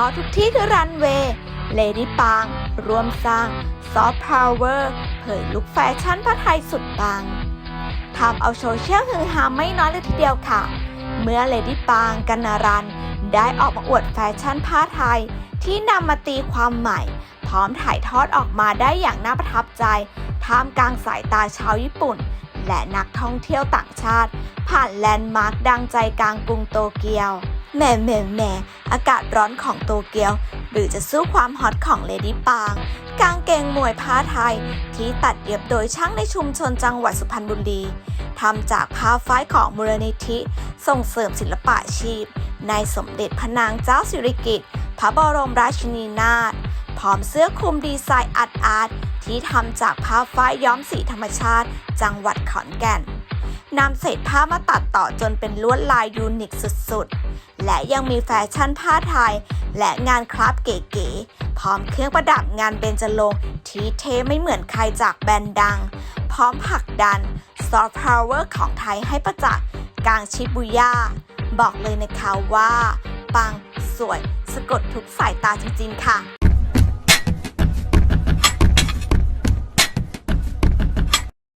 ราะทุกที่คือรันเวย์เลดี้ปางร่วมสร้างซอฟต์พาวเวอร์เผยลุคแฟชั่นผ้าไทยสุดปังทำเอาโซเชียลฮือฮาไม่น้อยเลยทีเดียวค่ะ เมื่อเลดี้ปางกันนารัน ได้ออกมาอวดแฟชั่นผ้าไทย ที่นำมาตีความใหม่ พร้อมถ่ายทอดออกมาได้อย่างน่าประทับใจ ท่ามกลางสายตาชาวญี่ปุ่น และนักท่องเที่ยวต่างชาติ ผ่านแลนด์มาร์คดังใจกลางกรุงโตเกียวแหม่แหม่แหม่อากาศร้อนของโตเกียว หรือจะสู้ความฮอตของเลดี้ปางกางเกงมวยผ้าไทย ที่ตัดเย็บโดยช่างในชุมชนจังหวัดสุพรรณบุรีทำจากผ้าฝ้ายของมูลนิธิ ส่งเสริมศิลปะชีพ ในสมเด็จพระนางเจ้าสิริกิติ์พระบรมราชินีนาถพร้อมเสื้อคลุมดีไซน์อาร์ตอาร์ต ที่ทำจากผ้าฝ้ายย้อมสีธรรมชาติ จังหวัดขอนแก่นนำเศษผ้ามาตัดต่อจนเป็นลวดลายยูนิคสุดๆ และยังมีแฟชั่นผ้าไทย และงานคราฟเก๋ๆ พร้อมเครื่องประดับงานเบญจรงค์ที่เทไม่เหมือนใครจากแบรนด์ดัง พร้อมผลักดันซอฟต์พาวเวอร์ของไทยให้ประจักษ์กลางชิบุย่า บอกเลยนะคะว่า ปัง สวย สะกดทุกสายตาจริงๆ ค่ะ